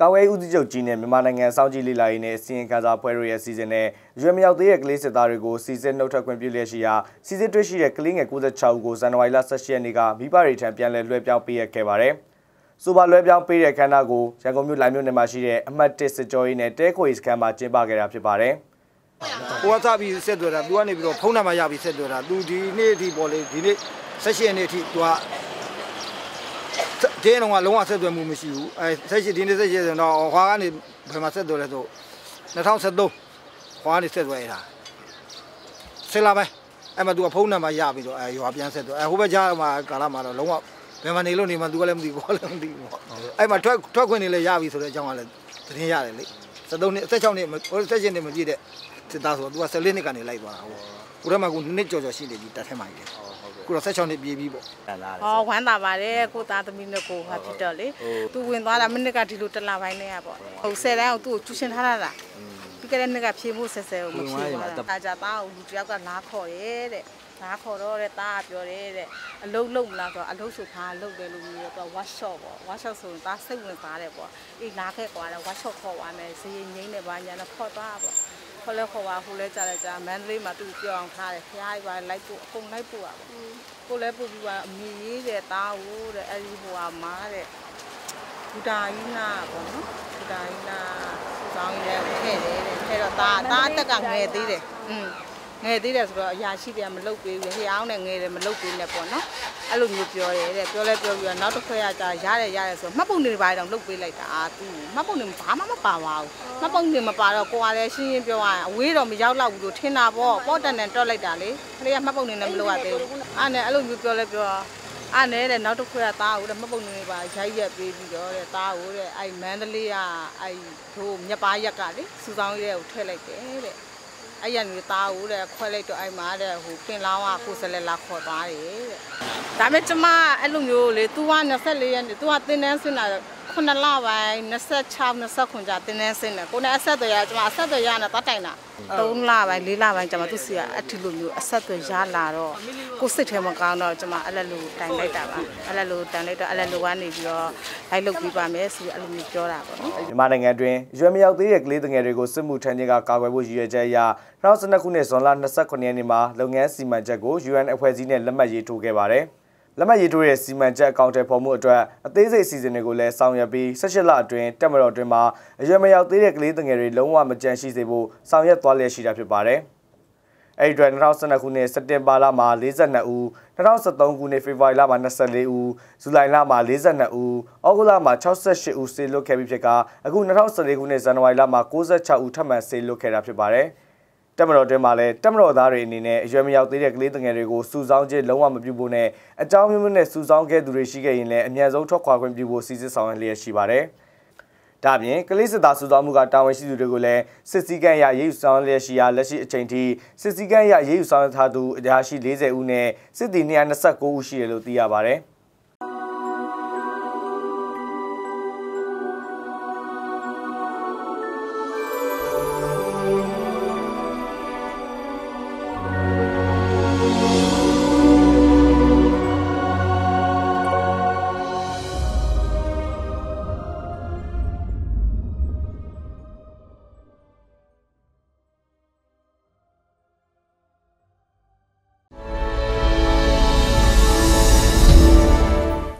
ကာဝေးဦးစီးချုပ်ကြီးနဲ့မြန်မာနိုင်ငံစောင့်ကြည့်လေ့လာရေးနဲ့စီရင်ခံစာဖွဲ့တို့ရဲ့စီစဉ်နဲ့ရွေမရောက်သေးတဲ့ကလေးစစ်သားတွေကိုစီစစ်နှုတ်ထွက်ခွင့်ပြုလျက်ရှိရာစီစစ်တွေ့ရှိတဲ့ကလေးငယ်96ဦးကိုဇန်နဝါရီလ18ရက်နေ့ကမိဘတွေထံပြန်လည်လွှဲပြောင်းပေးရခဲ့ပါတယ်။စူပါလွှဲပြောင်းပေးတဲ့ခန္ဓာကိုရန်ကုန်မြို့လိုင်မြို့နယ်မှာရှိတဲ့အမှတ်1စစ်ကြောရေးနဲ့တဲခွေစခန်းမှာကျင်းပခဲ့တာဖြစ်ပါတယ်။ကိုကစပြီးဆက်သွယ်တာသူကနေပြီးတော့ဖုန်းနံပါတ်ရပြီးဆက်သွယ်တာသူဒီနေ့အထိပေါ်လေဒီနေ့18ရက်နေ့အထိသူက တင်းတော့ကလုံးဝဆက်သွယ်မှုမရှိဘူးအဲဆက်ရှိဒီနေ့ဆက်ရှိဆိုတော့ဟွာကနေဘယ်မှာဆက်သွယ်လဲဆို2013ဟွာကနေဆက်သွယ်ရတာဆယ်လာပဲအဲ့မှာသူကဖုန်းနံပါတ်ရပြီးတော့အဲရွာပြန်ဆက်သွယ်အဲဟိုဘက်ကြားမှာကာလမှာတော့လုံးဝဘယ်မှာနေလို့နေမှသူကလည်းမသိဘူးဘာလည်းမသိဘူးပေါ့အဲ့မှာထွက်ထွက်ခွင့်နေလဲရပြီဆိုတဲ့အကြောင်းကလည်းသတင်းရတယ်လေ73နှစ်16နှစ်ဟို16နှစ်မပြည့်တဲ့ စစ်သားဆိုတော့သူက14နှစ်ကနေလိုက်သွားတာဟုတ်ကိုရမကနှစ်ကြော်ကြော်ရှိနေပြီတက်ထဲမှာကြီးတယ်ခုတော့16နှစ်ပြည့်ပြီပေါ့ဟောဝမ်းသာပါတယ်ကိုသားသမီးနဲ့ကိုဟာဖြစ်တော့လေသူဝင်သွားတာမိနစ်ကဒီလိုတစ်လပိုင်းနဲ့ပေါ့ဟို10တန်းကိုသူ့ကိုကျူရှင်ထားတာပြီးခဲ့တဲ့နှစ်ကဖြေဖို့ဆက်ဆက်ကိုမဖြေဘူး။ဒါကြသားကိုလူတယောက်ကလာခေါ်ရဲတဲ့။ လာခေါ်တော့တဲ့သားကပြောတယ်တဲ့အလုတ်လုံးမလားဆိုတော့အလုတ်ဆိုခါလုတ်တယ်လို့မျိုးတော့ workshop ပေါ့ workshop ဆိုရင်သားစိတ်ဝင်စားတယ်ပေါ့။အေးလာခဲ့ကွာတဲ့ workshop ခေါ်သွားမယ်ဈေးငိမ့်နေပါညာနဲ့ခေါ်သွားပေါ့။ခေါ်လဲခေါ်ပါဟိုလဲကြားလဲကြားမန္တလေးမှာသူပြောအောင်ထားတယ်ဖျားကြီးပါလိုက်ဖို့အကုန်လိုက်ဖို့ပါပေါ့။ကိုလည်းပို့ပြီးပါအမေကြီးတဲ့သားကိုတဲ့အဲဒီဟိုဟာမားတဲ့ဘူတာကြီးနာပေါ့နော်ဘူတာကြီးနာစောင်းရဲခဲ့တယ်တဲ့ခဲ့တော့သားသားအသက်ကငယ်သေးတယ်อืม ငယ်သေးတယ်ဆိုတော့အရာရှိတယ်မလုတ်ပေးဘူးဟေးအောင်နဲ့ငယ်တယ်မလုတ်ပေးနဲ့ပေါ့နော်အဲ့လိုမျိုးပြောတယ်တဲ့ပြောလဲပြောပြီးတော့နောက်တစ်ခွဲရကြရတယ်ရတယ်ဆိုမှတ်ပုံတွေပါတော့လုတ်ပေးလိုက်တာသူမှတ်ပုံတွေဘာမှမပါပါဘူးမှတ်ပုံတွေမပါတော့ကိုကလည်းရှင်းရှင်းပြောရရင်အဝေးတော့မရောက်တော့ဘူးလို့ထင်တာပေါ့ပေါ့တန်တန်တွက်လိုက်တာလေခလေးကမှတ်ပုံတွေနဲ့မလုပ်ရသေးဘူးအဲ့နဲ့အဲ့လိုမျိုးပြောလဲပြောအဲ့နဲ့တဲ့နောက်တစ်ခွဲကသားကိုတဲ့မှတ်ပုံတွေပါရိုက်ရက်ပေးပြီးတော့တဲ့သားကိုတဲ့အဲ့မန္တလေးကအဲ့တို့မြက်ပါရက်ကလေစူဆောင်းရဲကိုထည့်လိုက်တယ်တဲ့ အဲ့ရနေသားကိုတဲ့ခွဲလိုက်တော့အဲ့မှာတဲ့ဟိုပင်လောင်းကကိုစလဲလာခေါ်သွားတယ်တဲ့ဒါပေမဲ့ကျမအဲ့လိုမျိုးလေ तू က24ရက်နေ तू ကတင်းတန်းဆင်းလာ 9လပိုင်း26 29ကြာတင်းတန်းဆင်းတယ်ကိုနဲ့အဆက်တွေရကျမအဆက်တွေရနဲ့တတ်တိုင်တာ3လပိုင်း4လပိုင်းကျမသူစီကအထီလိုမျိုးအဆက်တွေရလာတော့ကိုစိတ်ထဲမကောင်းတော့ကျမအဲ့လိုလိုတိုင်လိုက်တာပါအဲ့လိုလိုတိုင်လိုက်တော့အဲ့လိုလိုကနေပြီးတော့လိုက်လုပ်ပြီးပါမယ်ဆိုပြီးအဲ့လိုမျိုးပြောတာပေါ့နော်မြန်မာနိုင်ငံတွင်ရွယ်မရောက်သေးတဲ့ကလေးငယ်တွေကိုစစ်မှုထမ်းခြင်းကကာကွယ်ဖို့ရည်ရွယ်ချက်အရ2012ခုနှစ်ဇွန်လ29ရက်နေ့မှာလုပ်ငန်းစီမံချက်ကို UN အဖွဲ့အစည်းနဲ့လက်မှတ်ရေးထိုးခဲ့ပါတယ်။ လက်မှတ်ရေးထိုးတဲ့စီမံချက်အကောင့်တွေပေါ်မှုအတွက်အသေးစိတ်အစီအစဉ်တွေကိုလည်းဆောင်ရွက်ပြီး18လအတွင်းတက်မတော်အတွင်းမှာအရွယ်မရောက်သေးတဲ့ကလေးငယ်တွေလုံးဝမကြန့်ရှိစေဖို့ဆောင်ရွက်သွားလျက်ရှိတာဖြစ်ပါတယ်။အဲဒီအတွက်2012ခုနှစ်စက်တင်ဘာလမှာ42ဦး2013ခုနှစ်ဖေဖော်ဝါရီလမှာ24ဦးဇူလိုင်လမှာ42ဦးဩဂုတ်လမှာ68ဦးဆေးလွတ်ခဲ့ပြီးဖြစ်ကအခု2014ခုနှစ်ဇန်နဝါရီလမှာ96ဦးထပ်မံဆေးလွတ်ခဲ့တာဖြစ်ပါတယ်။ တက်မတော်တွင်မှာလည်းတက်မတော်သားတွေအနေနဲ့အရွယ်မရောက်သေးတဲ့ကလေးငယ်တွေကိုစူဆောင်းခြင်းလုံးဝမပြုဖို့နဲ့အကြောင်းမျိုးမျိုးနဲ့စူဆောင်းခဲ့သူတွေရှိခဲ့ရင်လည်းအမြန်ဆုံးထွက်ခွာခွင့်ပြုဖို့စီစစ်ဆောင်ရွက်လျက်ရှိပါတယ်။ဒါပြင်ကလေးစစ်သားစူဆောင်းမှုကတာဝန်ရှိသူတွေကိုလည်းစစ်စည်းကမ်းရရေးယူဆောင်လျက်ရှိရာလက်ရှိအချိန်ထိစစ်စည်းကမ်းရရေးယူဆောင်ထားသူအရာရှိ40ဦးနဲ့စစ်သည်229ဦးရှိတယ်လို့သိရပါတယ်။